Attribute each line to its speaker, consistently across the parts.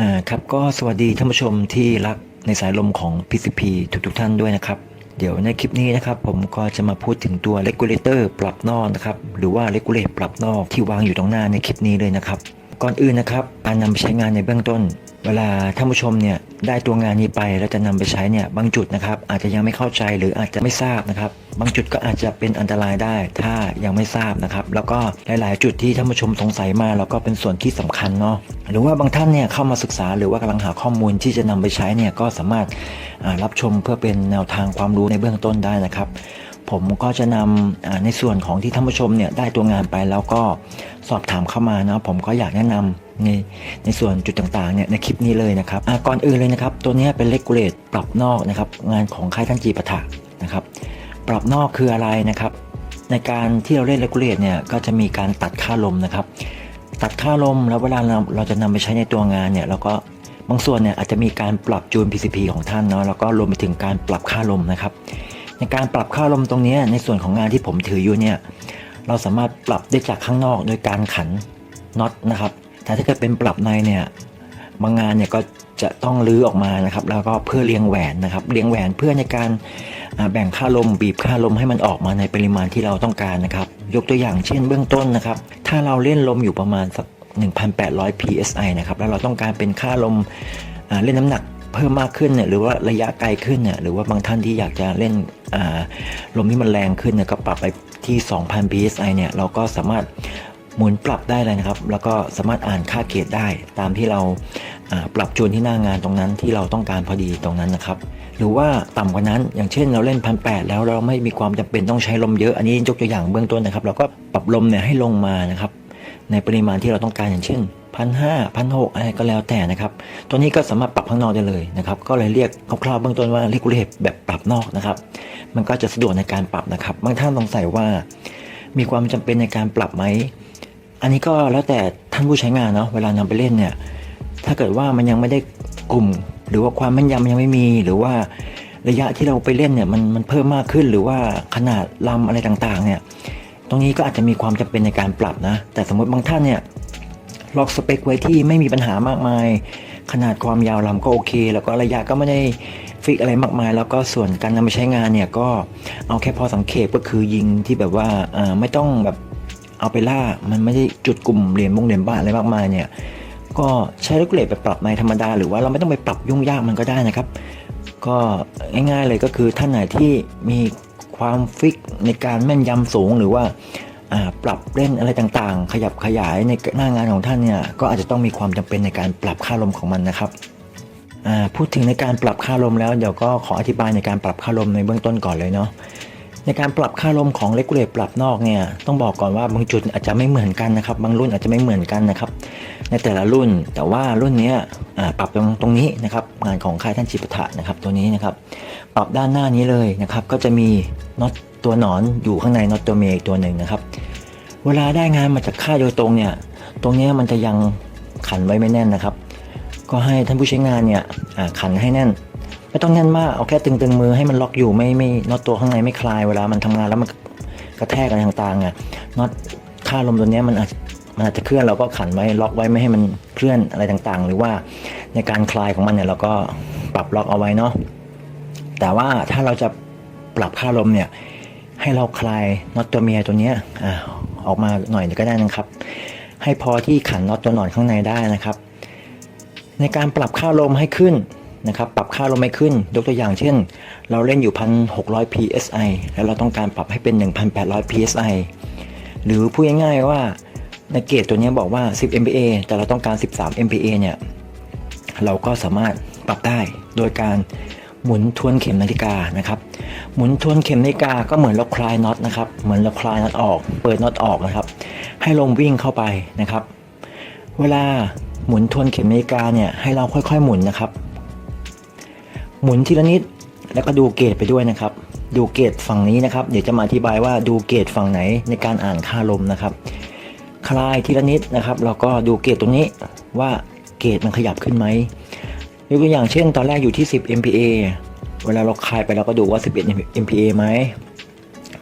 Speaker 1: อ่าครับก็สวัสดีท่านผู้ชมที่รักในสายลมของ PCP ทุกๆท่านด้วยนะครับ เดี๋ยวในคลิปนี้นะครับ ผมก็จะมาพูดถึงตัว regulator ปรับนอกนะครับ หรือว่า regulate ปรับนอกที่วางอยู่ตรงหน้าในคลิปนี้เลยนะครับ ก่อนอื่นนะครับ การนำไปใช้งานในเบื้องต้น เวลาท่านผู้ชมเนี่ยได้ตัวงานนี้ไปแล้วจะนำไปใช้เนี่ยบางจุดนะครับอาจจะยังไม่เข้าใจหรืออาจจะไม่ทราบนะครับ บางจุดก็อาจจะเป็นอันตรายได้ ถ้ายังไม่ทราบนะครับ แล้วก็หลาย ๆ จุดที่ท่านผู้ชมสงสัยมาแล้วก็เป็นส่วนที่สำคัญเนาะหรือว่าบางท่านเนี่ยเข้ามาศึกษาหรือว่ากำลังหาข้อมูลที่จะนำไปใช้เนี่ยก็สามารถรับชมเพื่อเป็นแนวทางความรู้ในเบื้องต้นได้นะครับผมก็จะนำในส่วนของที่ท่านผู้ชมเนี่ยได้ตัวงานไปแล้วก็สอบถามเข้ามานะผมก็อยากแนะนำ ในในส่วนจุดต่างๆเนี่ยในคลิปนี้เลยนะครับก่อนอื่นเลยนะครับ ตัวนี้เป็นเลกูเลตปรับนอกนะครับงานของค่ายท่านจีปะทะนะครับปรับนอกคืออะไรนะครับ ในการที่เราเล่นเลกูเลตเนี่ยก็จะมีการตัดค่าลมนะครับ ตัดค่าลมแล้วเวลาเราเราจะนำไปใช้ในตัวงานเนี่ยแล้วก็บางส่วนเนี่ยอาจจะมีการปรับจูน PCP ของท่านเนาะแล้วก็รวมไปถึงการปรับค่าลมนะครับ ในการปรับค่าลมตรงนี้ในส่วนของงานที่ผมถืออยู่เนี่ยเราสามารถปรับได้จากข้างนอกโดยการขันน็อตนะครับ แต่ถ้าเกิดเป็นปรับในเนี่ยบางงานเนี่ยก็จะต้องลื้อออกมานะครับ แล้วก็เพื่อเรียงแหวนนะครับเรียงแหวนเพื่อในการแบ่งค่าลมบีบค่าลมให้มันออกมาในปริมาณที่เราต้องการนะครับ ยกตัวอย่างเช่นเบื้องต้นนะครับ ถ้าเราเล่นลมอยู่ประมาณสัก 1,800 psi นะครับ แล้วเราต้องการเป็นค่าลมาเล่นน้ำหนักเพิ่มมากขึ้นเนี่ยหรือว่าระยะไกลขึ้นเนี่ยหรือว่าบางท่านที่อยากจะเล่นลมที่มันแรงขึ้นเนี่ยก็ปรับไปที่ 2,000 psi เนี่ยเราก็สามารถ หมุนปรับได้เลยนะครับ แล้วก็สามารถอ่านค่าเกจได้ตามที่เราปรับจูนที่หน้างานตรงนั้นที่เราต้องการพอดีตรงนั้นนะครับ หรือว่าต่ำกว่านั้นอย่างเช่นเราเล่นพันแแล้วเราไม่มีความจำเป็นต้องใช้ลมเยอะอันนี้ยกตัวอย่างเบื้องต้นนะครับ เราก็ปรับลมเนี่ยให้ลงมานะครับ ในปริมาณที่เราต้องการอย่างเช่นพันห้าพันหกอะไรก็แล้วแต่นะครับ ตัวนี้ก็สามารถปรับข้างนอกได้เลยนะครับ ก็เลยเรียกคร่าวๆเบื้องต้นว่าเรกูเลตแบบปรับนอกนะครับ มันก็จะสะดวกในการปรับนะครับ บางท่านสงสัยว่า มีความจำเป็นในการปรับไหม อันนี้ก็แล้วแต่ท่านผู้ใช้งานเนาะเวลานำไปเล่นเนี่ยถ้าเกิดว่ามันยังไม่ได้กลุ่ม หรือว่าความแม่นยำยังไม่มี หรือว่าระยะที่เราไปเล่นเนี่ยมันมันเพิ่มมากขึ้นหรือว่าขนาดลำอะไรต่างๆ เนี่ยตรงนี้ก็อาจจะมีความจำเป็นในการปรับนะ แต่สมมติบางท่านเนี่ยล็อกสเปคไว้ที่ไม่มีปัญหามากมาย ขนาดความยาวลำก็โอเค แล้วก็ระยะก็ไม่ได้ฟิกอะไรมากมาย แล้วก็ส่วนการนำไปใช้งานเนี่ยก็เอาแค่พอสังเกตก็คือยิงที่แบบว่าไม่ต้องแบบ เอาไปล่ามันไม่ได้จุดกลุ่มเหรียญวงเหรียญบาทอะไรมากมายเนี่ยก็ใช้ลูกเลทไปปรับในธรรมดา หรือว่าเราไม่ต้องไปปรับยุ่งยากมันก็ได้นะครับ ก็ง่ายๆเลยก็คือท่านไหนที่มีความฟิกในการแม่นยำสูงหรือว่าปรับเล่นอะไรต่างๆ ขยับขยายในหน้างานของท่านเนี่ยก็อาจจะต้องมีความจำเป็นในการปรับค่าลมของมันนะครับพูดถึงในการปรับค่าลมแล้วเดี๋ยวก็ขออธิบายในการปรับค่าลมในเบื้องต้นก่อนเลยเนาะ ในการปรับค่าลมของเลกูเลตปรับนอกเนี่ยต้องบอกก่อนว่าบางจุดอาจจะไม่เหมือนกันนะครับ บางรุ่นอาจจะไม่เหมือนกันนะครับ ในแต่ละรุ่นแต่ว่ารุ่นนี้ปรับตรงตรงนี้นะครับงานของค่ายท่านจิปะทะนะครับตัวนี้นะครับปรับด้านหน้านี้เลยนะครับ ก็จะมีน็อตตัวหนอนอยู่ข้างในน็อตตัวเมย์อีกตัวหนึ่งนะครับ เวลาได้งานมาจากค่ายโดยตรงเนี่ยตรงนี้มันจะยังขันไว้ไม่แน่นนะครับ ก็ให้ท่านผู้ใช้งานเนี่ยขันให้แน่น ไม่ต้องแน่นมากเอาแค่ตึงๆมือให้มันล็อกอยู่ไม่ไม่น็อตตัวข้างในไม่คลายเวลามันทำงานแล้วมันกระแทกอะไรต่างๆอะน็อตค่าลมตัวนี้มันอาจมันอาจจะเคลื่อนเราก็ขันไว้ล็อกไว้ไม่ให้มันเคลื่อนอะไรต่างๆ หรือว่าในการคลายของมันเนี่ยเราก็ปรับล็อกเอาไว้เนาะแต่ว่าถ้าเราจะปรับค่าลมเนี่ยให้เราคลายน็อตตัวเมียตัวเนี้ยอออกมาหน่อยก็ได้นะครับ ให้พอที่ขันน็อตตัวหนอนข้างในได้นะครับ ในการปรับค่าลมให้ขึ้น นะครับปรับค่าลมให้ขึ้นยกตัวอย่างเช่น เราเล่นอยู่ 1,600 psi แล้วเราต้องการปรับให้เป็น 1,800 psi หรือพูดง่ายๆว่าในเกจตัวนี้บอกว่า 10 MPa แต่เราต้องการ 13 MPa เนี่ยเราก็สามารถปรับได้โดยการหมุนทวนเข็มนาฬิกานะครับหมุนทวนเข็มนาฬิกาก็เหมือนเราคลายน็อตนะครับเหมือนเราคลายน็อตออก เปิดน็อตออกนะครับ ให้ลมวิ่งเข้าไปนะครับ เวลาหมุนทวนเข็มนาฬิกาเนี่ยให้เราค่อยๆหมุนนะครับ หมุนทีละนิดแล้วก็ดูเกจไปด้วยนะครับ ดูเกจฝั่งนี้นะครับ เดี๋ยวจะมาอธิบายว่าดูเกจฝั่งไหนในการอ่านค่าลมนะครับ คลายทีละนิดนะครับเราก็ดูเกจตรงนี้ว่าเกจมันขยับขึ้นไหมยกตัวอย่างเช่น ตอนแรกอยู่ที่ 10 MPa เวลาเราคลายไปเราก็ดูว่า 11 MPa ไหม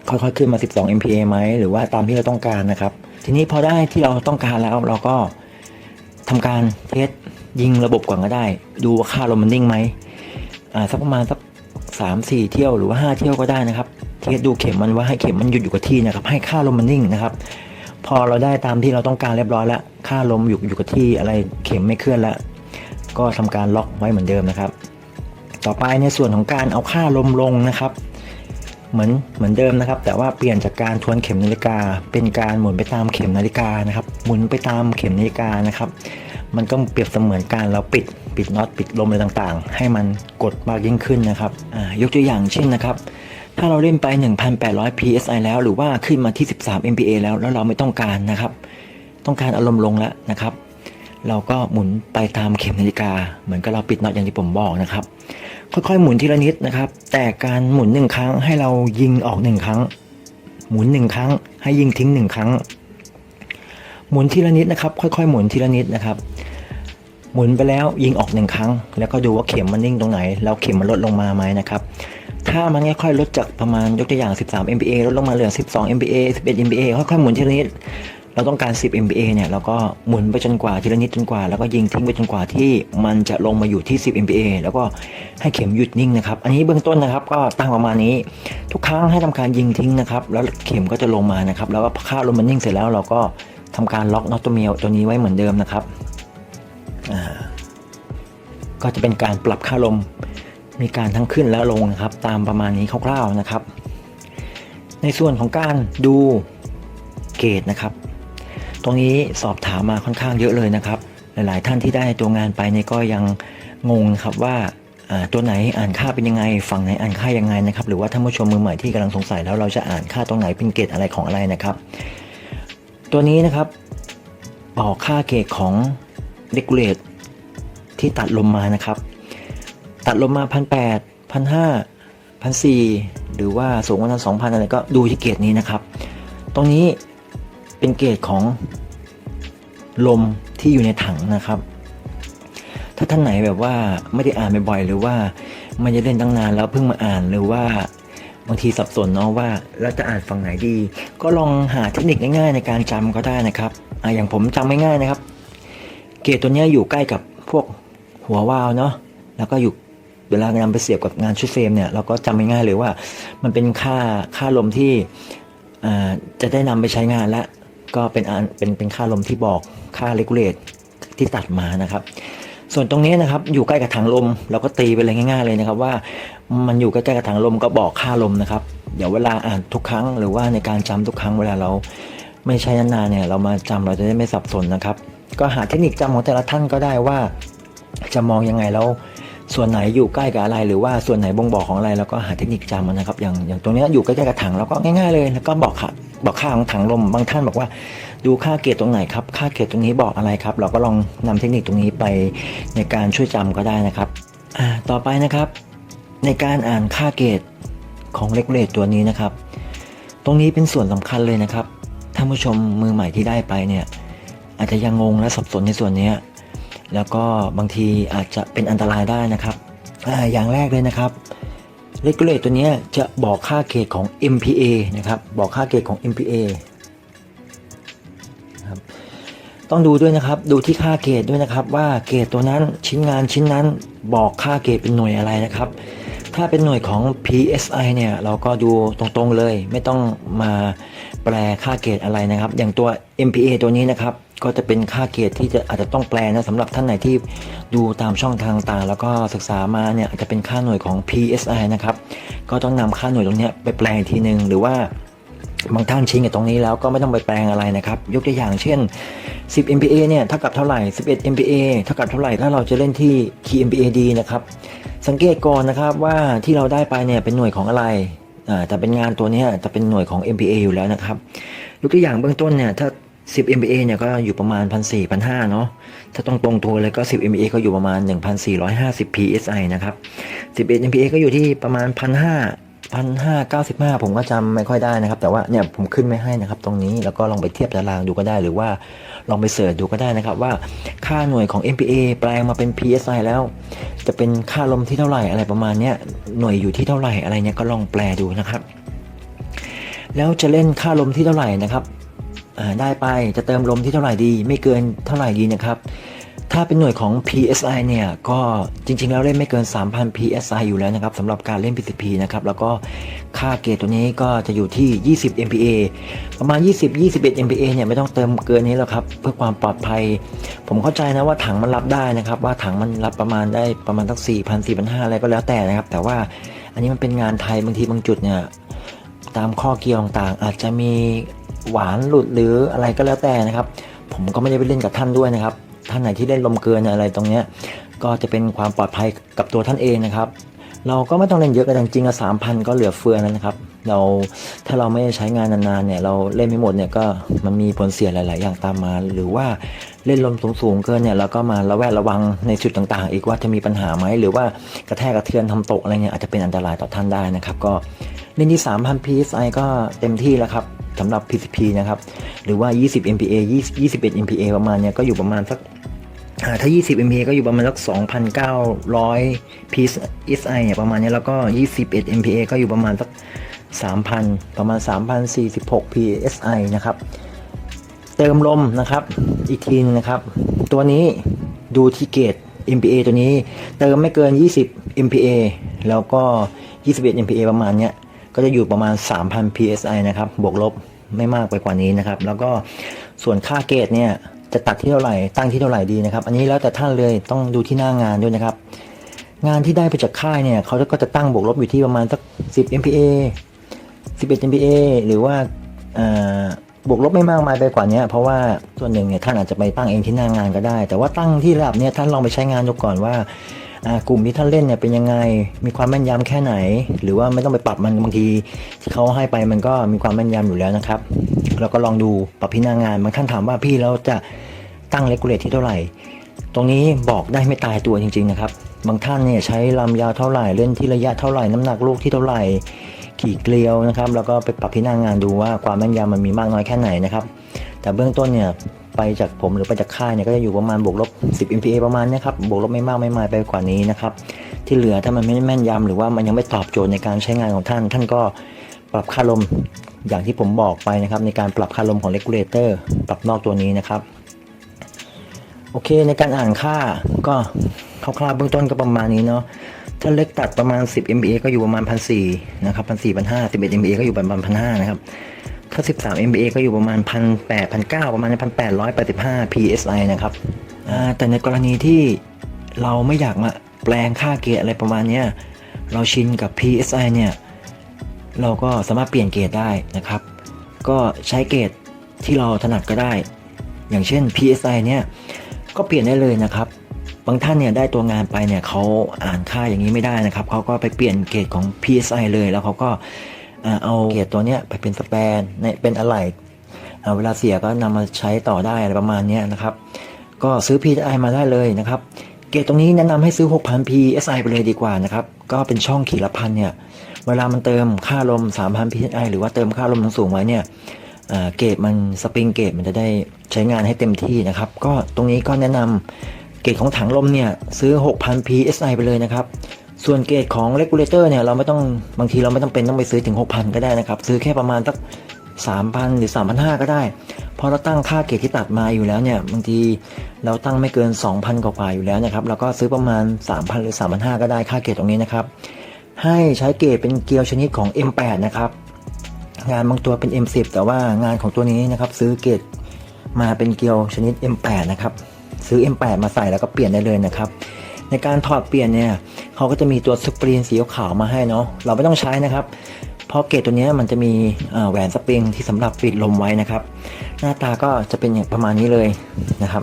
Speaker 1: ค่อยๆขึ้นมา 12 MPa ไหมหรือว่าตามที่เราต้องการนะครับ ทีนี้พอได้ที่เราต้องการแล้วเราก็ทำการเทสยิงระบบก่อนก็ได้ ดูว่าค่าลมมันนิ่งไหม สักประมาณสักสามสี่เที่ยวหรือว่าห้าเที่ยวก็ได้นะครับเทสดูเข็มมันว่าให้เข็มมันหยุดอยู่กับที่นะครับ ให้ค่าลมมันนิ่งนะครับ พอเราได้ตามที่เราต้องการเรียบร้อยแล้ว ค่าลมอยู่อยู่กับที่อะไรเข็มไม่เคลื่อนแล้วก็ทำการล็อกไว้เหมือนเดิมนะครับ ต่อไปในส่วนของการเอาค่าลมลงนะครับ เหมือนเหมือนเดิมนะครับ แต่ว่าเปลี่ยนจากการทวนเข็มนาฬิกา เป็นการหมุนไปตามเข็มนาฬิกานะครับ หมุนไปตามเข็มนาฬิกานะครับ มันก็เปรียบเสมือนการเราปิดปิดน็อตปิดลมอะไรต่างๆ ให้มันกดมากยิ่งขึ้นนะครับอ่ายกตัวอย่างเช่นนะครับ ถ้าเราเล่นไป 1,800 psi แล้ว หรือว่าขึ้นมาที่ 13 MPa แล้วแล้วเราไม่ต้องการนะครับ ต้องการอารมณ์ลงแล้วนะครับ เราก็หมุนไปตามเข็มนาฬิกา เหมือนกับเราปิดน็อตอย่างที่ผมบอกนะครับ ค่อยๆหมุนทีละนิดนะครับ แต่การหมุนหนึ่งครั้งให้เรายิงออกหนึ่งครั้ง หมุนหนึ่งครั้ง ให้ยิงทิ้งหนึ่งครั้ง หมุนทีละนิดนะครับ ค่อยๆ หมุนทีละนิดนะครับ หมุนไปแล้วยิงออกหนึ่งครั้ง แล้วก็ดูว่าเข็มมันนิ่งตรงไหน แล้วเข็มมันลดลงมาไหมนะครับถ้ามันค่อยๆลดจากประมาณยกตัวอย่าง 13 MPa ลดลงมาเหลือ 12 MPa 11 MPa ค่อยๆหมุนทีละนิดเราต้องการ 10 MPa เนี่ยเราก็หมุนไปจนกว่าทีละนิดจนกว่า แล้วก็ยิงทิ้งไปจนกว่าที่มันจะลงมาอยู่ที่ 10 MPa แล้วก็ให้เข็มหยุดนิ่งนะครับ อันนี้เบื้องต้นนะครับก็ตั้งประมาณนี้ ทุกครั้งให้ทำการยิงทิ้งนะครับ แล้วเข็มก็จะลงมานะครับ แล้วก็ค่าลมมันนิ่งเสร็จแล้วเราก็ทำการล็อกน็อตตัวเมียวตัวนี้ไว้เหมือนเดิมนะครับ ก็จะเป็นการปรับค่าลมมีการทั้งขึ้นและลงนะครับ ตามประมาณนี้คร่าวๆนะครับ ในส่วนของการดูเกรดนะครับ ตรงนี้สอบถามมาค่อนข้างเยอะเลยนะครับ หลายๆ ท่านที่ได้ตัวงานไปเนี่ยก็ยังงงนะครับว่าอ่าตัวไหนอ่านค่าเป็นยังไง ฝั่งไหนอ่านค่ายังไงนะครับ หรือว่าท่านผู้ชมมือใหม่ที่กำลังสงสัยแล้วเราจะอ่านค่าตรงไหนเป็นเกรดอะไรของอะไรนะครับ ตัวนี้นะครับบอกค่าเกรดของ regulate ที่ตัดลมมานะครับ ตัดลมมาพันแปดพันห้าพันสี่หรือว่าสูงกว่านั้นสองพันอะไรก็ดูที่เกรดนี้นะครับ ตรงนี้เป็นเกรดของลมที่อยู่ในถังนะครับ ถ้าท่านไหนแบบว่าไม่ได้อ่านบ่อยๆหรือว่าไม่ได้เล่นตั้งนานแล้วเพิ่งมาอ่านหรือว่าบางทีสับสนเนาะว่าเราจะอ่านฝั่งไหนดี ก็ลองหาเทคนิคง่ายๆในการจำก็ได้นะครับออย่างผมจำง่ายๆนะครับ เกรดตัวนี้อยู่ใกล้กับพวกหัววาล์วเนาะแล้วก็อยู่เวลานำไปเสียบกับงานชุดเฟรมเนี่ยเราก็จำง่ายๆเลยว่า มันเป็นค่าค่าลมที่อ่าจะได้นำไปใช้งานและก็เป็นอันเป็นเป็นค่าลมที่บอกค่าเลกูเลตที่ตัดมานะครับ ส่วนตรงนี้นะครับอยู่ใกล้กับถังลมเราก็ตีไปเลยง่าย ๆเลยนะครับ ว่ามันอยู่ใกล้ๆกับถังลมก็บอกค่าลมนะครับ เดี๋ยวเวลาอ่านทุกครั้งหรือว่าในการจำทุกครั้งเวลาเราไม่ใช้นานๆเนี่ยเรามาจำเราจะได้ไม่สับสนนะครับ ก็หาเทคนิคจำของแต่ละท่านก็ได้ว่า จะมองยังไงแล้วส่วนไหนอยู่ใกล้กับอะไรหรือว่าส่วนไหนบ่งบอกของอะไรแล้วก็หาเทคนิคจำมันนะครับอย่างอย่างตรงเนี้ยอยู่ใกล้ๆกับถังแล้วก็ง่ายๆเลยแล้วก็บอกค่ะบอกค่าของถังลมบางท่านบอกว่าดูค่าเกรดตรงไหนครับค่าเกรดตรงนี้บอกอะไรครับ เราก็ลองนำเทคนิคตรงนี้ไปในการช่วยจำก็ได้นะครับต่อไปนะครับ ในการอ่านค่าเกรดของเลกเลตตัวนี้นะครับ ตรงนี้เป็นส่วนสำคัญเลยนะครับท่านผู้ชมมือใหม่ที่ได้ไปเนี่ย อาจจะยังงงและสับสนในส่วนนี้ แล้วก็บางทีอาจจะเป็นอันตรายได้นะครับออย่างแรกเลยนะครับ Regulate ตัวนี้จะบอกค่าเกรดของ MPA นะครับ บอกค่าเกรดของ MPA ครับต้องดูด้วยนะครับ ดูที่ค่าเกรดด้วยนะครับ ว่าเกรดตัวนั้นชิ้นงานชิ้นนั้นบอกค่าเกรดเป็นหน่วยอะไรนะครับ ถ้าเป็นหน่วยของ PSI เนี่ยเราก็ดูตรงๆเลย ไม่ต้องมา แปลค่าเกรดอะไรนะครับ อย่างตัว MPA ตัวนี้นะครับ ก็จะเป็นค่าเกรดที่จะอาจจะต้องแปลนะสำหรับท่านไหนที่ดูตามช่องทางต่าง แล้วก็ศึกษามาเนี่ยอาจจะเป็นค่าหน่วยของ PSI นะครับ ก็ต้องนำค่าหน่วยตรงนี้ไปแปลอีกทีหนึ่งหรือว่าบางท่านชินกับตรงนี้แล้วก็ไม่ต้องไปแปลงอะไรนะครับ ยกตัวอย่างเช่น 10 MPa เนี่ยเท่ากับเท่าไหร่ 11 MPa เท่ากับเท่าไหร่ถ้าเราจะเล่นที่ Key MPa ดีนะครับ สังเกตก่อนนะครับว่าที่เราได้ไปเนี่ยเป็นหน่วยของอะไร แต่เป็นงานตัวนี้จะเป็นหน่วยของ MPa อยู่แล้วนะครับยกตัวอย่างเบื้องต้นเนี่ยถ้า 10 MPa เนี่ยก็อยู่ประมาณ 1,400 1,500เนาะถ้าตรงตรงตัวเลยก็ 10 MPa ก็อยู่ประมาณ 1,450 psi นะครับ 11 MPa ก็อยู่ที่ประมาณ 1,500 1,595 ผมก็จำไม่ค่อยได้นะครับ แต่ว่าเนี่ยผมขึ้นไม่ให้นะครับ ตรงนี้แล้วก็ลองไปเทียบตารางดูก็ได้ หรือว่าลองไปเสิร์ชดูก็ได้นะครับ ว่าค่าหน่วยของ MPa แปลงมาเป็น psi แล้ว จะเป็นค่าลมที่เท่าไหร่อะไรประมาณเนี้ยหน่วยอยู่ที่เท่าไหร่อะไรเนี้ยก็ลองแปลดูนะครับ แล้วจะเล่นค่าลมที่เท่าไหร่นะครับได้ไปจะเติมลมที่เท่าไหร่ดี ไม่เกินเท่าไหร่ดีนะครับ ถ้าเป็นหน่วยของ PSI เนี่ยก็จริงๆ แล้วเล่นไม่เกิน 3,000 PSI อยู่แล้วนะครับสำหรับการเล่น PCP นะครับแล้วก็ค่าเกรดตัวนี้ก็จะอยู่ที่ 20 MPa ประมาณ 20-21 MPa เนี่ยไม่ต้องเติมเกินนี้แล้วครับเพื่อความปลอดภัย ผมเข้าใจนะว่าถังมันรับได้นะครับ ว่าถังมันรับประมาณได้ประมาณสัก4,000 4,500 อะไรก็แล้วแต่นะครับ แต่ว่าอันนี้มันเป็นงานไทยบางทีบางจุดเนี่ยตามข้อเกี่ยวต่างๆอาจจะมีหวานหลุดหรืออะไรก็แล้วแต่นะครับ ผมก็ไม่ได้ไปเล่นกับท่านด้วยนะครับ ท่านไหนที่เล่นลมเกินอะไรตรงเนี้ยก็จะเป็นความปลอดภัยกับตัวท่านเองนะครับ เราก็ไม่ต้องเล่นเยอะกันจริงๆอะสามพันก็เหลือเฟือแล้วนะครับ เราถ้าเราไม่ได้ใช้งานนานๆเนี่ยเราเล่นไม่หมดเนี่ยก็มันมีผลเสียหลาย ๆ อย่างตามมา หรือว่าเล่นลมสูงๆเกินเนี่ยเราก็มาระแวดระวังในจุดต่างๆ อีกว่าจะมีปัญหาไหมหรือว่ากระแทกกระเทือนทำตกอะไรเนี่ยอาจจะเป็นอันตรายต่อท่านได้นะครับก็เล่นที่ 3,000 psi ก็เต็มที่แล้วครับสำหรับ PCP นะครับ หรือว่า 20 MPa 20 21 MPa ประมาณเนี่ยก็อยู่ประมาณสัก ถ้า 20 MPa ก็อยู่ประมาณสัก2,900 psi เนี่ยประมาณนี้แล้วก็ 21 MPa ก็อยู่ประมาณสัก 3,000 ประมาณ 3,046 psi นะครับ เติมลมนะครับ อีกทีนึงนะครับ ตัวนี้ดูที่เกต MPa ตัวนี้ เติมไม่เกิน 20 MPa แล้วก็ 21 MPa ประมาณเนี้ย ก็จะอยู่ประมาณ 3,000 psi นะครับ บวกลบไม่มากไปกว่านี้นะครับ แล้วก็ส่วนค่าเกตเนี่ย จะตัดที่เท่าไหร่ตั้งที่เท่าไหร่ดีนะครับ อันนี้แล้วแต่ท่านเลยต้องดูที่หน้างานด้วยนะครับ งานที่ได้ไปจากค่ายเนี่ยเขาก็จะตั้งบวกลบอยู่ที่ประมาณสัก 10 MPa 11 MPa หรือว่าบวกลบไม่มากมายไปกว่านี้เพราะว่าส่วนหนึ่งเนี่ยท่านอาจจะไปตั้งเองที่หน้างานก็ได้ แต่ว่าตั้งที่ระดับเนี่ยท่านลองไปใช้งานดูก่อนว่ากลุ่มที่ท่านเล่นเนี่ยเป็นยังไง มีความแม่นยำแค่ไหน หรือว่าไม่ต้องไปปรับมันบางทีที่เขาให้ไปมันก็มีความแม่นยำอยู่แล้วนะครับ แล้วก็ลองดูปรับที่หน้างานบางท่านถามว่าพี่เราจะตั้งเลกูเลตที่เท่าไหร่ ตรงนี้บอกได้ไม่ตายตัวจริงๆนะครับ บางท่านเนี่ยใช้ลำยาวเท่าไหร่เล่นที่ระยะเท่าไหร่น้ำหนักลูกที่เท่าไหร่ขี่เกลียวนะครับ แล้วก็ไปปรับที่หน้างานดูว่าความแม่นยำมันมีมากน้อยแค่ไหนนะครับ แต่เบื้องต้นเนี่ยไปจากผมหรือไปจากค่ายเนี่ยก็จะอยู่ประมาณบวกลบ 10 MPa ประมาณนี้ครับบวกลบไม่มากไม่มายไปกว่านี้นะครับที่เหลือถ้ามันไม่แม่นยำหรือว่ามันยังไม่ตอบโจทย์ในการใช้งานของท่าน ท่านก็ปรับค่าลม อย่างที่ผมบอกไปนะครับ ในการปรับค่าลมของเลกูเลเตอร์ปรับนอกตัวนี้นะครับ โอเคในการอ่านค่าก็คร่าวๆเบื้องต้นก็ประมาณนี้เนาะถ้าเล็กตัดประมาณ 10 MBA ก็อยู่ประมาณ 1,400นะครับ1,400 1,500 11 MBA ก็อยู่ประมาณ1,500นะครับถ้า 13 MBA ก็อยู่ประมาณ 1,800 1,900 ประมาณ 1,885 PSI นะครับแต่ในกรณีที่เราไม่อยากมาแปลงค่าเกียรดอะไรประมาณเนี้ยเราชินกับ PSI เนี่ย เราก็สามารถเปลี่ยนเกรดได้นะครับ ก็ใช้เกรดที่เราถนัดก็ได้ อย่างเช่น PSI เนี่ยก็เปลี่ยนได้เลยนะครับบางท่านเนี่ยได้ตัวงานไปเนี่ยเขาอ่านค่าอย่างนี้ไม่ได้นะครับเขาก็ไปเปลี่ยนเกรดของ PSI เลยแล้วเขาก็เอาเกรดตัวเนี้ยไปเป็นสแปนเป็นอะไหล่เวลาเสียก็นำมาใช้ต่อได้อะไรประมาณเนี้ยนะครับ ก็ซื้อ PSI มาได้เลยนะครับ เกรดตรงนี้แนะนำให้ซื้อ 6,000 PSI ไปเลยดีกว่านะครับ ก็เป็นช่องขีดละพันเนี่ย เวลามันเติมค่าลม 3,000 PSI หรือว่าเติมค่าลมสูงๆไว้เนี่ยเกรดมันสปริงเกรดมันจะได้ใช้งานให้เต็มที่นะครับ ก็ตรงนี้ก็แนะนำเกรดของถังลมเนี่ยซื้อ 6,000 PSI ไปเลยนะครับ ส่วนเกรดของ regulator เนี่ยเราไม่ต้องบางทีเราไม่ต้องเป็นต้องไปซื้อถึง 6,000 ก็ได้นะครับ ซื้อแค่ประมาณสัก3,000 หรือ 3,500 ก็ได้เพราะเราตั้งค่าเกรดที่ตัดมาอยู่แล้วเนี่ยบางทีเราตั้งไม่เกิน 2,000 กว่าอยู่แล้วนะครับ แล้วก็ซื้อประมาณ 3,000 หรือ 3,500 ก็ได้ค่าเกรดตรงนี้นะครับ ให้ใช้เกรดเป็นเกียวชนิดของ M8 นะครับ งานบางตัวเป็น M10 แต่ว่างานของตัวนี้นะครับ ซื้อเกรดมาเป็นเกียวชนิด M8 นะครับ ซื้อ M8 มาใส่แล้วก็เปลี่ยนได้เลยนะครับ ในการถอดเปลี่ยนเนี่ยเขาก็จะมีตัวสปริงสีขาวมาให้เนาะเราไม่ต้องใช้นะครับเพราะเกรดตัวนี้มันจะมีแหวนสปริงที่สำหรับปิดลมไว้นะครับ หน้าตาก็จะเป็นอย่างประมาณนี้เลยนะครับ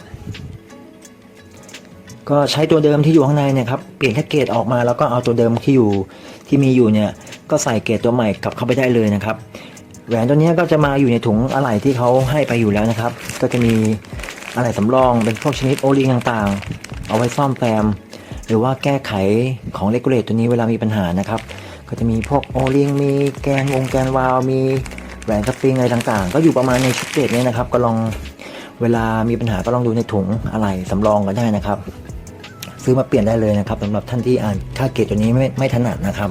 Speaker 1: ก็ใช้ตัวเดิมที่อยู่ข้างในเนี่ยครับเปลี่ยนแค่เกรดออกมาแล้วก็เอาตัวเดิมที่อยู่ที่มีอยู่เนี่ยก็ใส่เกรดตัวใหม่กลับเข้าไปได้เลยนะครับ แหวนตัวนี้ก็จะมาอยู่ในถุงอะไหล่ที่เขาให้ไปอยู่แล้วนะครับ ก็จะมีอะไหล่สำรองเป็นพวกชนิดโอลิงต่างๆ เอาไว้ซ่อมแซมหรือว่าแก้ไขของเลกูเลตตัวนี้เวลามีปัญหานะครับ ก็จะมีพวกโอลิงมีแกนวงแกนวาลมีแหวนสปริงอะไรต่างๆ ก็อยู่ประมาณในชุดเกรดเนี้นะครับ ก็ลองเวลามีปัญหาก็ลองดูในถุงอะไหล่สำรองก็ได้นะครับ ซื้อมาเปลี่ยนได้เลยนะครับสำหรับท่านที่อ่านค่าเกรดตัวนี้ไม่ไม่ถนัดนะครับ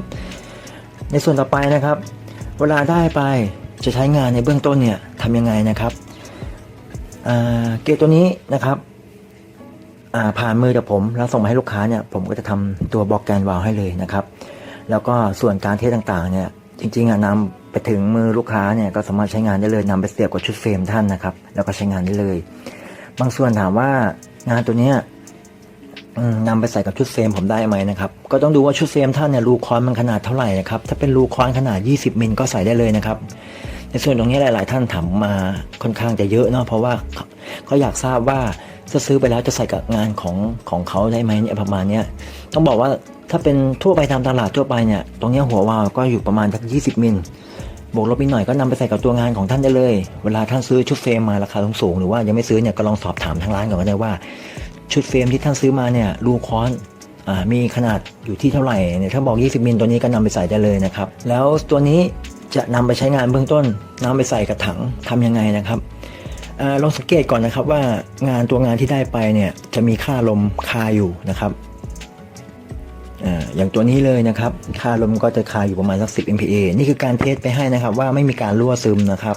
Speaker 1: ในส่วนต่อไปนะครับ เวลาได้ไปจะใช้งานในเบื้องต้นเนี่ยทำยังไงนะครับเกรดตัวนี้นะครับผ่านมือจากผมแล้วส่งมาให้ลูกค้าเนี่ยผมก็จะทำตัวบล็อกแกนวาลวให้เลยนะครับ แล้วก็ส่วนการเทสต่างๆเนี่ยจริงๆอะนำไปถึงมือลูกค้าเนี่ยก็สามารถใช้งานได้เลยนำไปเสียบกับชุดเฟรมท่านนะครับ แล้วก็ใช้งานได้เลย บางส่วนถามว่างานตัวเนี้ย นำไปใส่กับชุดเฟรมผมได้ไหมนะครับ ก็ต้องดูว่าชุดเฟรมท่านเนี่ยรูคอนมันขนาดเท่าไหร่นะครับ ถ้าเป็นรูคอนขนาด 20 มิลก็ใส่ได้เลยนะครับ ในส่วนตรงนี้หลาย ๆ ท่านถามมาค่อนข้างจะเยอะเนาะ เพราะว่าเขาอยากทราบว่าจะซื้อไปแล้วจะใส่กับงานของของเขาได้ไหมเนี่ยประมาณเนี้ย ต้องบอกว่าถ้าเป็นทั่วไปตามตลาดทั่วไปเนี่ย ตรงนี้หัววาล์วก็อยู่ประมาณสัก 20 มิลบวกลบนิดหน่อยก็นำไปใส่กับตัวงานของท่านได้เลย เวลาท่านซื้อชุดเฟรมมาราคาสูงๆหรือว่ายังไม่ซื้อเนี่ยก็ลองสอบถามทางร้านก่อนก็ได้ว่า ชุดเฟรมที่ท่านซื้อมาเนี่ยรูคอนอมีขนาดอยู่ที่เท่าไหร่เนี่ยถ้าบอก 20 มิลตัวนี้ก็นำไปใส่ได้เลยนะครับ แล้วตัวนี้จะนำไปใช้งานเบื้องต้นนำไปใส่กับถังทำยังไงนะครับอลองสังเกตก่อนนะครับว่างานตัวงานที่ได้ไปเนี่ยจะมีค่าลมคาอยู่นะครับออย่างตัวนี้เลยนะครับ ค่าลมก็จะคาอยู่ประมาณสัก 10 MPa นี่คือการเทสไปให้นะครับว่าไม่มีการรั่วซึมนะครับ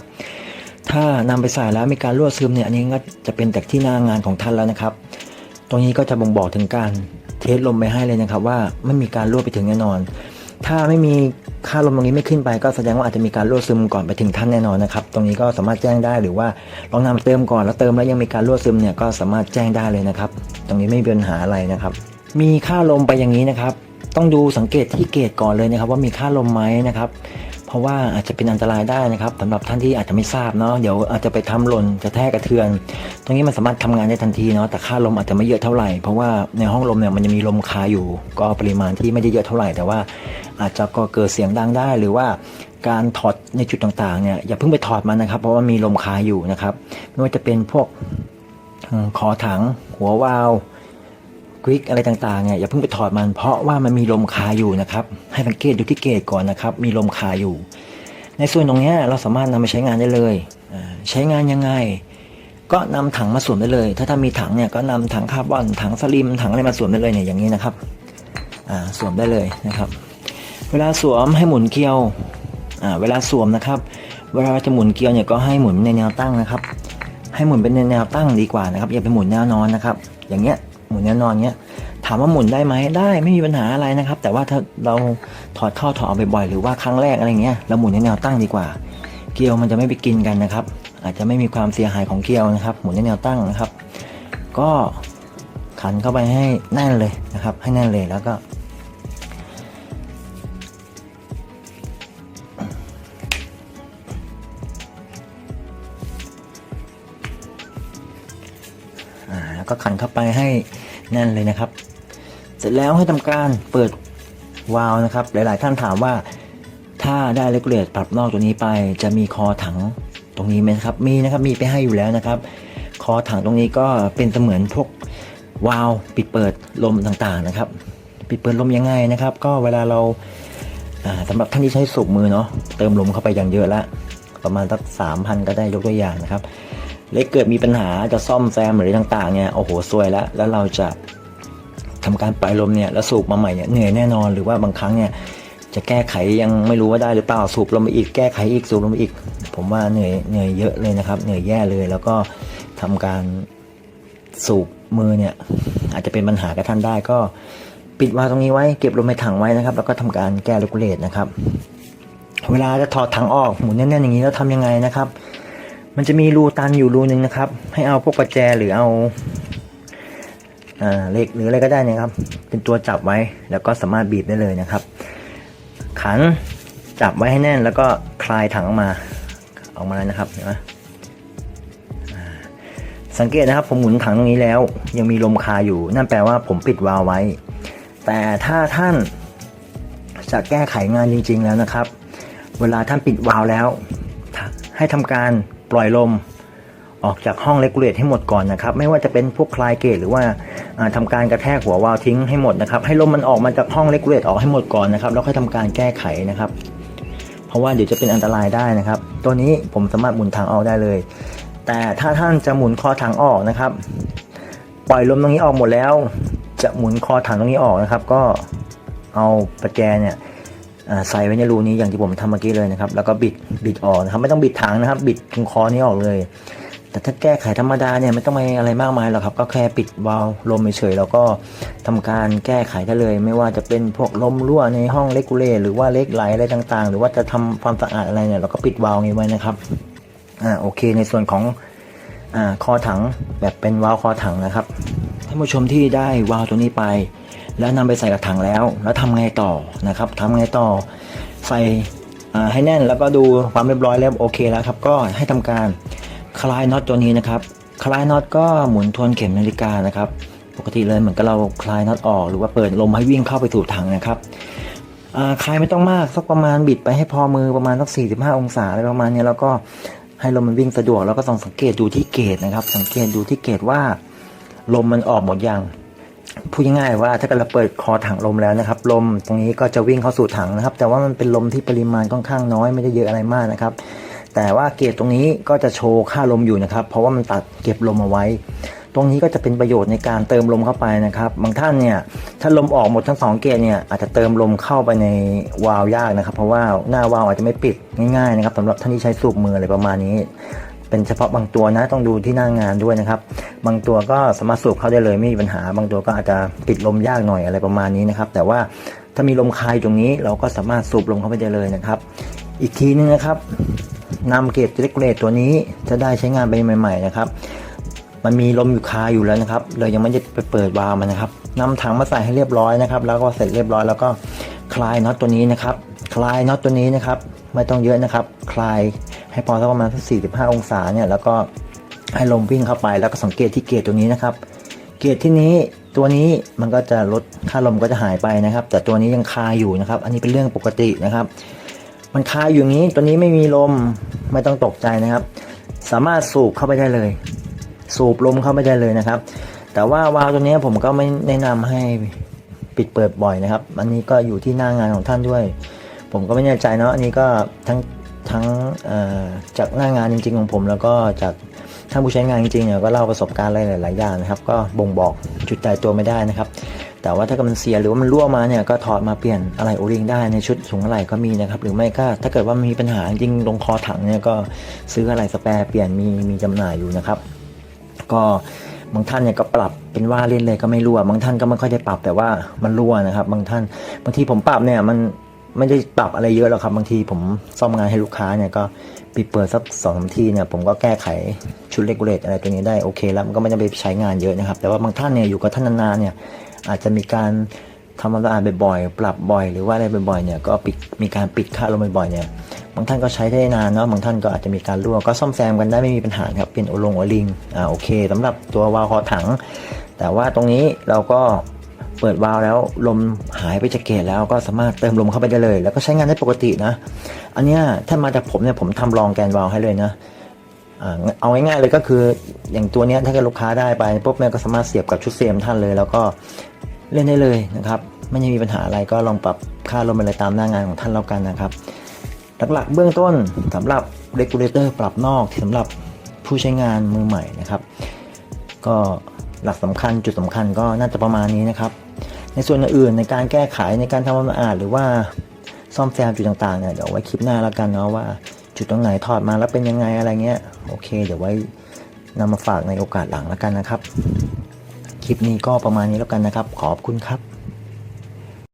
Speaker 1: ถ้านำไปใส่แล้วมีการรั่วซึมเนี่ยอันนี้ก็จะเป็นแต่ที่หน้างานของท่านแล้วนะครับ ตรงนี้ก็จะบ่งบอกถึงการเทสลมไปให้เลยนะครับ ว่าไม่มีการรั่วไปถึงแน่นอน ถ้าไม่มีค่าลมตรงนี้ไม่ขึ้นไป ก็แสดงว่าอาจจะมีการรั่วซึมก่อนไปถึงท่านแน่นอนนะครับ ตรงนี้ก็สามารถแจ้งได้หรือว่าลองนำไปเติมก่อนแล้วเติมแล้วยังมีการรั่วซึมเนี่ยก็สามารถแจ้งได้เลยนะครับ ตรงนี้ไม่มีปัญหาอะไรนะครับ มีค่าลมไปอย่างนี้นะครับ ต้องดูสังเกตที่เกตก่อนเลยนะครับ ว่ามีค่าลมไหมนะครับ เพราะว่าอาจจะเป็นอันตรายได้นะครับสำหรับท่านที่อาจจะไม่ทราบเนาะเดี๋ยวอาจจะไปทำหล่นจะแทกกระเทือน ตรงนี้มันสามารถทำงานได้ทันทีเนาะแต่ค่าลมอาจจะไม่เยอะเท่าไหร่เพราะว่าในห้องลมเนี่ยมันจะมีลมคาอยู่ ก็ปริมาณที่ไม่ได้เยอะเท่าไหร่ แต่ว่าอาจจะก็เกิดเสียงดังได้ หรือว่าการถอดในจุดต่างๆเนี่ยอย่าเพิ่งไปถอดมันนะครับ เพราะว่ามีลมคาอยู่นะครับ ไม่ว่าจะเป็นพวกอืมคอถังหัววาล์ว กริกอะไรต่างๆเนี่ยอย่าเพิ่งไปถอดมัน เพราะว่ามันมีลมคาอยู่นะครับ ให้สังเกตดูที่เกจก่อนนะครับ มีลมคาอยู่ ในส่วนตรงนี้เราสามารถนำไปใช้งานได้เลยใช้งานยังไง ก็นำถังมาสวมได้เลย ถ้าถ้ามีถังเนี่ยก็นำถังคาร์บอนถังสลิมถังอะไรมาสวมได้เลยเนี่ยอย่างนี้นะครับสวมได้เลยนะครับ เวลาสวมให้หมุนเกลียวเวลาสวมนะครับ เวลาจะหมุนเกลียวเนี่ยก็ให้หมุนในแนวตั้งนะครับ ให้หมุนเป็นในแนวตั้งดีกว่านะครับอย่าไปหมุนแนวนอนนะครับ อย่างเงี้ย มุนแนวนอนเงี้ยถามว่าหมุนได้ไหมได้ไม่มีปัญหาอะไรนะครับ แต่ว่าถ้าเราถอดเข้าถอดออกบ่อยๆหรือว่าครั้งแรกอะไรเงี้ยเราหมุนในแนวตั้งดีกว่า เกลียวมันจะไม่ไปกินกันนะครับ อาจจะไม่มีความเสียหายของเกลียวนะครับ หมุนในแนวตั้งนะครับ ก็ขันเข้าไปให้แน่นเลยนะครับ ให้แน่นเลยแล้วก็อ่าแล้วก็ขันเข้าไปให้ แน่นเลยนะครับ เสร็จแล้วให้ทำการเปิดวาล์วนะครับ หลาย ๆ ท่านถามว่า ถ้าได้เลกูเลตปรับนอกตัวนี้ไป จะมีคอถังตรงนี้ไหมครับ มีนะครับ มีไปให้อยู่แล้วนะครับ คอถังตรงนี้ก็เป็นเสมือนพวกวาล์วปิดเปิดลมต่าง ๆ นะครับ ปิดเปิดลมยังไงนะครับ ก็เวลาเราอ่าสำหรับท่านที่ใช้สูบมือเนาะ เติมลมเข้าไปอย่างเยอะละ ประมาณสักสามพันก็ได้ยกตัวอย่างนะครับ เล็กเกิดมีปัญหาจะซ่อมแซมหรือต่างๆเนี่ยโอ้โหซวยแล้วแล้วเราจะทำการปล่อยลมเนี่ยแล้วสูบมาใหม่เนี่ยเหนื่อยแน่นอนหรือว่าบางครั้งเนี่ยจะแก้ไขยังไม่รู้ว่าได้หรือเปล่าสูบลมไปอีกแก้ไขอีกสูบลมไปอีก ผมว่าเหนื่อยเหนื่อยเยอะเลยนะครับ เหนื่อยแย่เลยแล้วก็ทำการสูบมือเนี่ยอาจจะเป็นปัญหากับท่านได้ก็ปิดวาล์วตรงนี้ไว้เก็บลมในถังไว้นะครับ แล้วก็ทำการแก้เลกูเลตนะครับ เวลาจะถอดถังออกหมุนแน่นๆอย่างนี้แล้วทำยังไงนะครับ มันจะมีรูตันอยู่รูหนึ่งนะครับ ให้เอาพวกประแจหรือเอาเหล็กหรืออะไรก็ได้นะครับ เป็นตัวจับไว้แล้วก็สามารถบีบได้เลยนะครับ ขันจับไว้ให้แน่นแล้วก็คลายถังออกมาออกมาเลยนะครับเห็นไหมสังเกตนะครับผมหมุนถังตรงนี้แล้ว ยังมีลมคาอยู่ นั่นแปลว่าผมปิดวาล์วไว้ แต่ถ้าท่านจะแก้ไขงานจริง ๆ แล้วนะครับ เวลาท่านปิดวาล์วแล้ว ให้ทำการ ปล่อยลมออกจากห้องเลกูเลตให้หมดก่อนนะครับ ไม่ว่าจะเป็นพวกคลายเกตหรือว่าทำาการกระแทกหัววาล์วทิ้งให้หมดนะครับ ให้ลมมันออกมาจากห้องเลกูเลตออกให้หมดก่อนนะครับ แล้วค่อยทำการแก้ไขนะครับ เพราะว่าเดี๋ยวจะเป็นอันตรายได้นะครับ ตัวนี้ผมสามารถหมุนทางออกได้เลย แต่ถ้าท่านจะหมุนคอถังออกนะครับ ปล่อยลมตรงนี้ออกหมดแล้ว จะหมุนคอถังตรงนี้ออกนะครับ ก็เอาประแจเนี่ย ใส่ไว้ในรูนี้อย่างที่ผมทำเมื่อกี้เลยนะครับ แล้วก็บิดบิดออกนะครับ ไม่ต้องบิดถังนะครับ บิดตรงคอนี้ออกเลย แต่ถ้าแก้ไขธรรมดาเนี่ยไม่ต้องไปอะไรมากมายหรอกครับ ก็แค่ปิดวาล์วลมเฉยๆแล้วก็ทำการแก้ไขได้เลย ไม่ว่าจะเป็นพวกลมรั่วในห้องเลกูเลหรือว่าเล็กไหลอะไรต่างๆ หรือว่าจะทำความสะอาดอะไรเนี่ยเราก็ปิดวาล์วนี้ไว้นะครับอ่าโอเค ในส่วนของอ่าคอถังแบบเป็นวาล์วคอถังนะครับท่านผู้ชมที่ได้วาล์วตัวนี้ไป แล้วนำไปใส่กับถังแล้ว แล้วทำไงต่อนะครับทำไงต่อใส่ให้แน่นแล้วก็ดูความเรียบร้อยแล้วโอเคแล้วครับ ก็ให้ทำการคลายน็อตตัวนี้นะครับ คลายน็อตก็หมุนทวนเข็มนาฬิกานะครับ ปกติเลยเหมือนกับเราคลายน็อตออก หรือว่าเปิดลมให้วิ่งเข้าไปสู่ถังนะครับคลายไม่ต้องมากสักประมาณบิดไปให้พอมือประมาณสัก45 องศาอะไรประมาณนี้แล้วก็ให้ลมมันวิ่งสะดวกแล้วก็ต้องสังเกตดูที่เกจนะครับ สังเกตดูที่เกจว่า ลมมันออกหมดยัง พูดง่ายๆว่าถ้าเกิดเราเปิดคอถังลมแล้วนะครับ ลมตรงนี้ก็จะวิ่งเข้าสู่ถังนะครับ แต่ว่ามันเป็นลมที่ปริมาณค่อนข้างน้อยไม่ได้เยอะอะไรมากนะครับ แต่ว่าเกจตรงนี้ก็จะโชว์ค่าลมอยู่นะครับ เพราะว่ามันตัดเก็บลมเอาไว้ ตรงนี้ก็จะเป็นประโยชน์ในการเติมลมเข้าไปนะครับ บางท่านเนี่ยถ้าลมออกหมดทั้งสองเกจเนี่ยอาจจะเติมลมเข้าไปในวาล์วยากนะครับ เพราะว่าหน้าวาล์วอาจจะไม่ปิดง่ายๆนะครับสำหรับท่านที่ใช้สูบมืออะไรประมาณนี้ เป็นเฉพาะบางตัวนะต้องดูที่หน้างานด้วยนะครับ บางตัวก็สามารถสูบเข้าได้เลยไม่มีปัญหา บางตัวก็อาจจะปิดลมยากหน่อยอะไรประมาณนี้นะครับ แต่ว่าถ้ามีลมคายตรงนี้เราก็สามารถสูบลมเข้าไปได้เลยนะครับ อีกทีนึงนะครับนำเกจเล็กเลตตัวนี้จะได้ใช้งานไปใหม่ ๆ นะครับ มันมีลมอยู่คาอยู่แล้วนะครับ เรายังไม่ได้ไปเปิดวาล์วมันนะครับนำถังมาใส่ให้เรียบร้อยนะครับ แล้วก็เสร็จเรียบร้อยแล้วก็คลายน็อตตัวนี้นะครับ คลายน็อตตัวนี้นะครับ ไม่ต้องเยอะนะครับ คลาย ให้พอสักประมาณสัก45 องศาเนี่ยแล้วก็ให้ลมวิ่งเข้าไปแล้วก็สังเกตที่เกจตัวนี้นะครับ เกจที่นี้ตัวนี้มันก็จะลดค่าลมก็จะหายไปนะครับ แต่ตัวนี้ยังคาอยู่นะครับ อันนี้เป็นเรื่องปกตินะครับ มันคาอยู่อย่างนี้ตัวนี้ไม่มีลมไม่ต้องตกใจนะครับ สามารถสูบเข้าไปได้เลย สูบลมเข้าไปได้เลยนะครับ แต่ว่าวาล์วตัวนี้ผมก็ไม่แนะนำให้ปิดเปิดบ่อยนะครับ อันนี้ก็อยู่ที่หน้างานของท่านด้วย ผมก็ไม่แน่ใจเนาะอันนี้ก็ทั้ง ทั้งจากหน้างานจริง ๆ ของผม แล้วก็จากท่านผู้ใช้งานจริงๆเนี่ยก็เล่าประสบการณ์อะไรหลายๆอย่างนะครับ ก็บ่งบอกจุดตายตัวไม่ได้นะครับ แต่ว่าถ้าเกิดมันเสียหรือว่ามันรั่วมาเนี่ยก็ถอดมาเปลี่ยนอะไรโอริงได้ในชุดถุงอะไหล่ก็มีนะครับ หรือไม่ก็ถ้าเกิดว่ามีปัญหาจริงๆลงคอถังเนี่ยก็ซื้ออะไรสแปร์เปลี่ยนมีมีจำหน่ายอยู่นะครับ ก็บางท่านเนี่ยก็ปรับเป็นว่าเล่นเลยก็ไม่รั่ว บางท่านก็ไม่ค่อยได้ปรับแต่ว่ามันรั่วนะครับ บางท่านบางทีผมปรับเนี่ยมัน ไม่ได้ปรับอะไรเยอะหรอกครับบางทีผมซ่อมงานให้ลูกค้าเนี่ยก็ปิดเปิดสักสองสามทีเนี่ยผมก็แก้ไขชุดเลกูเลตอะไรตัวนี้ได้โอเคแล้วมันก็ไม่ได้ไปใช้งานเยอะนะครับ แต่ว่าบางท่านเนี่ยอยู่กับท่านนานๆเนี่ยอาจจะมีการทำความสะอาดบ่อยๆ ปรับบ่อย หรือว่าอะไรบ่อยๆเนี่ยก็ปิดมีการปิดค่าลมบ่อยๆเนี่ยบางท่านก็ใช้ได้นานเนาะบางท่านก็อาจจะมีการรั่วก็ซ่อมแซมกันได้ไม่มีปัญหาครับเป็นโอลงโอลิงอ่าโอเคสำหรับตัววาล์วคอถัง แต่ว่าตรงนี้เราก็ เปิดวาล์วแล้วลมหายไปจากเกจแล้วก็สามารถเติมลมเข้าไปได้เลย แล้วก็ใช้งานได้ปกตินะ อันเนี้ยถ้ามาจากผมเนี่ยผมทำรองแกนวาล์วให้เลยนะเอาง่ายๆเลยก็คืออย่างตัวนี้ถ้าเกิดลูกค้าได้ไปปุ๊บเนี่ยก็สามารถเสียบกับชุดเซมท่านเลย แล้วก็เล่นได้เลยนะครับไม่ได้มีปัญหาอะไรก็ลองปรับค่าลมอะไรตามหน้างานของท่านแล้วกันนะครับ หลักๆเบื้องต้นสำหรับ regulator ปรับนอกสำหรับผู้ใช้งานมือใหม่นะครับ ก็หลักสำคัญจุดสำคัญก็น่าจะประมาณนี้นะครับ ในส่วนอื่นในการแก้ไขในการทำความสะอาดหรือว่าซ่อมแซมจุดต่างๆเนี่ยเดี๋ยวไว้คลิปหน้าแล้วกันเนาะว่าจุดตรงไหนถอดมาแล้วเป็นยังไงอะไรเงี้ยโอเค เดี๋ยวไว้นำมาฝากในโอกาสหลังแล้วกันนะครับ คลิปนี้ก็ประมาณนี้แล้วกันนะครับ ขอบคุณครับ